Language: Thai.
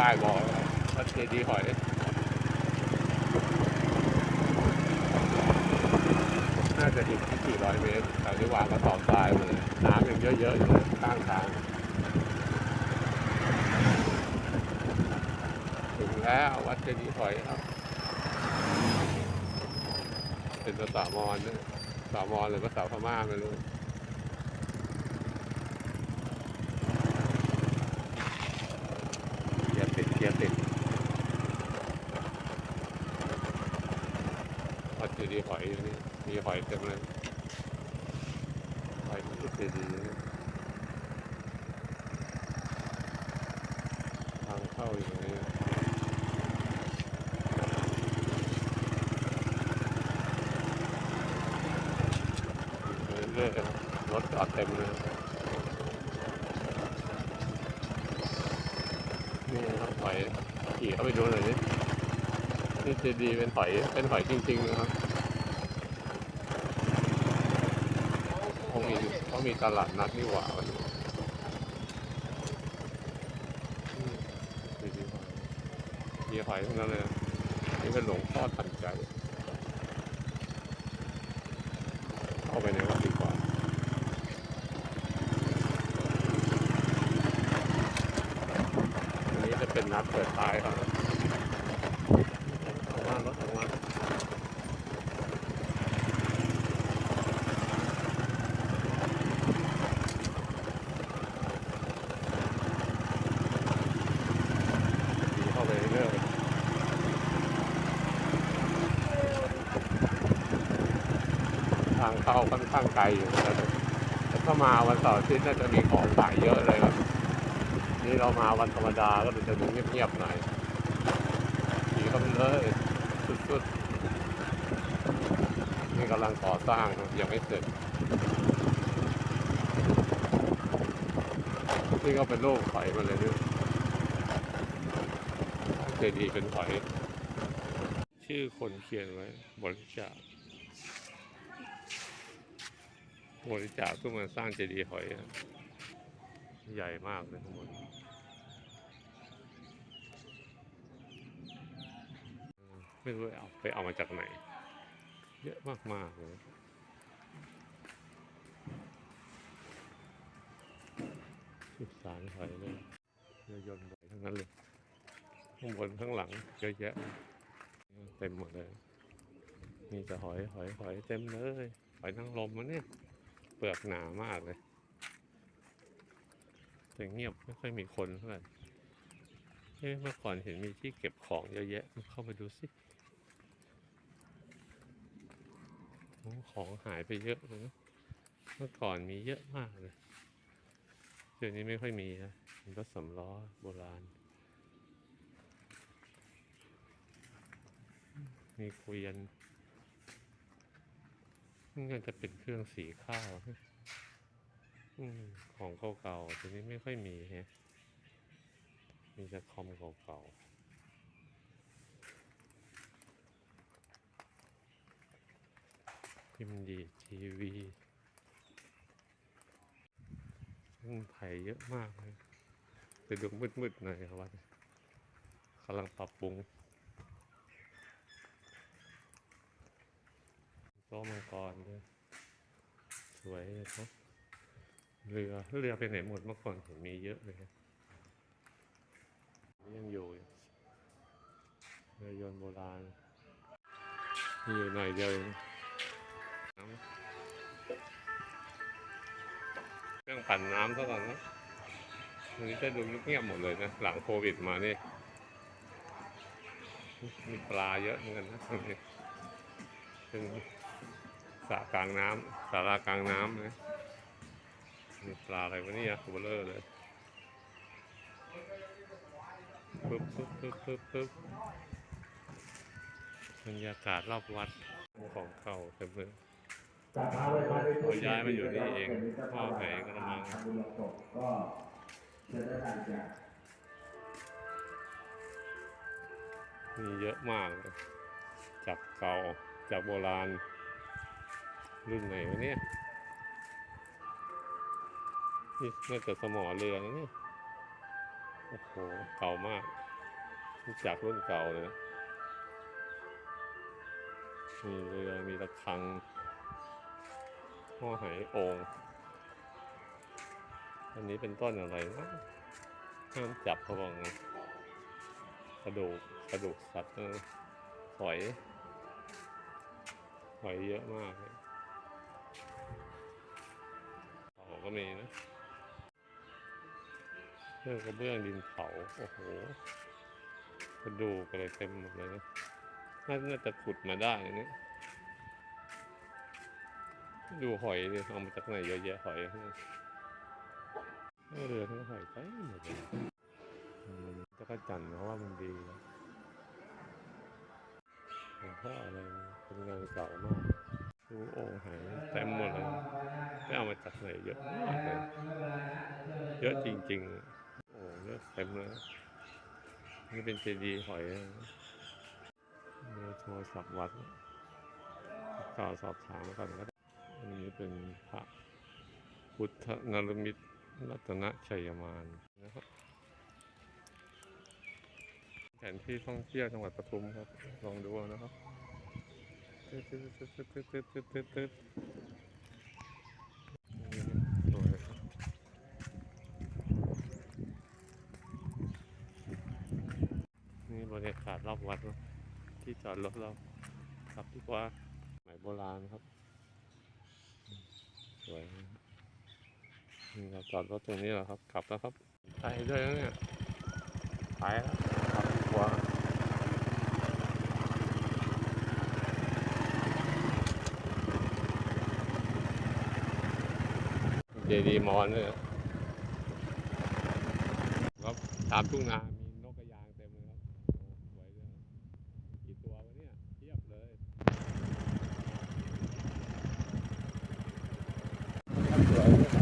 ป้ายบอกววัดเจดีย์หอยน่าจะอีกกี่ร้อยเมตรแถวนี้วางกระสอบทรายมาเลยน้ำยังเยอะๆอยู่เลยข้างทางถึงแล้ววัดเจดีย์หอยครับ เป็นภาษามอญนะภาษามอญหรือภาษาพม่าไม่รู้ เกียร์ติดเกียร์ติดวั ดเจดีหอยอยู่นี่มีหอยเต็มเลยหอยมันเจดีย์นทางเข้าอยู่นี่เรื่อยๆรถจอดเต็มเลยนี่ครับหอยขี่เข้าไปดูหน่อยดินี่เจดีย์เป็นหอยเป็นหอยจริงๆนะครับเขามี เขามีตลาดนัดนี่หว่าวันนี้มีหอยมีหอยทั้งนั้นเลยนะนี่เป็นหลวงพ่อทันใจ เข้าไปในวัดดีกว่าอันนี้จะเป็นนัดเปิดท้ายครับออกมารถออกมาขี่เข้าไปเรื่อยทางเข้าค่อนข้างไกลอยู่แต่ถ้ามาวันเสาร์อาทิตย์น่าจะมีของขายเยอะเลยครับ นี่เรามาวันธรรมดาก็จะดูเงียบๆหน่อยขี่เข้าไปเลยสุดๆนี่กำลังก่อสร้างยังไม่เสร็จนี่ก็เป็นรูปหอยมาเลยนี่เจดีย์เป็นหอยชื่อคนเขียนไว้บริจาค บริจาคเพื่อมาสร้างเจดีย์หอย ใหญ่มากเลยทั้งหมดไม่รู้เอาไปเอามาจากไหน เยอะมากมากเลยสุสานหอยเลยเรือยนต์หอยทั้งนั้นเลยข้างบนข้างหลังเยอะแยะเต็มหมดเลยมีแต่หอยหอยหอยเต็มเลย หอยนางรมมันเนี่ย เปลือกหนามากเลยแต่เงียบไม่ค่อยมีคนเท่าไหร่เอ๊ะเมื่อก่อนเห็นมีที่เก็บของเยอะแยะเข้าไปดูสิของหายไปเยอะเลยนะเมื่อก่อนมีเยอะมากเลยเดี๋ยวนี้ไม่ค่อยมีนะมีรถสำล้อโบราณ มีเกวียน นี่ก็จะเป็นเครื่องสีข้าวอของเก่าๆทีนี้ไม่ค่อยมีฮะ มีแต่คอมเก่าๆพิมดีทีวีซึ่งไผ่เยอะมากเลยแต่ดูมืดๆหน่อยครับวัดกำลังปรับปรุง โต๊ะมังกรด้วย สวยเลยครับเรือเรือไปไหนหมดเมื่อก่อนเห็นมีเยอะเลยครับยังอยู่เรือยนต์โบราณมีอยู่หน่อยเดียวเองเครื่องปั่นน้ำเท่านั้นนะวันนี้จะดูเงียบหมดเลยนะ หลังโควิดมานี่ มีปลาเยอะเหมือนกันนะตรงนี้ สระกลางน้ำสารากลางน้ำนะมีปลาอะไรวะเนี่ยตัวเบลอเลยปึ๊บปึ๊บปึ๊บปึ๊บปึ๊บบรรยากาศรอบวัดของเก่าเต็มเลยยเขาย้ายมาอยู่นี่เองพ่อแผงกระมังก็เชิญได้ทานจากมีเยอะมากเลยจากเก่าจากโบราณ รุ่นไหนวะเนี่ยนี่น่าจะสมอเรือนะเนี่ยโอ้โหเก่ามากเจากรุ่นเก่าเลยนะมีเรือมีตะคังห่อไหโองอันนี้เป็นต้นอะไรนะห้ามจับเขาบอกนะกระดูกกระดูกสัตว์เออหอยหอยเยอะมากเลย ก็มีนะเครื่องกระเบื้องดินเผา โอ้โหกระดูกอะไรเต็มหมดเลยนะน่าจะขุดมาได้นะเนี่ยดูหอยดิเอามาจากไหนเยอะแยะหอยเนี่เรือทั้งหอยไปหมดเลยจะกระจันเพราะว่ามันดีหลวงพ่ออะไรเป็นงานเก่ามาก ดูโอ่งหายเต็มหมดเลยไม่เอามาจากไหนเยอะมากเลยเยอะจริง ๆ โอ้เยอะเต็มเลยนี่เป็นเจดีย์หอยนะเบอร์โทรศัพท์วัดกล่าวสอบถามกันก็ได้อันนี้เป็นพระพุทธนรมิตรรัตนชัยมานนะครับแผนที่ท่องเที่ยวจังหวัดปทุมครับ ลองดูนะครับ นี่สวยครับนี่บรรยากาศรอบวัดที่จอดรถเราครับดีกว่าสมัยโบราณครับ สวยนี่เราจอดรถตรงนี้แหละครับ กลับแล้วครับไปด้วยนะเนี่ยไปแล้วกลับดีกว่าเจดีย์มอนเนี่ยครับตามทุ่งนา มีนกกระยางเต็มเลยครับสวยเลยกี่ตัววะเนี่ยเทียบเลยสวยเลย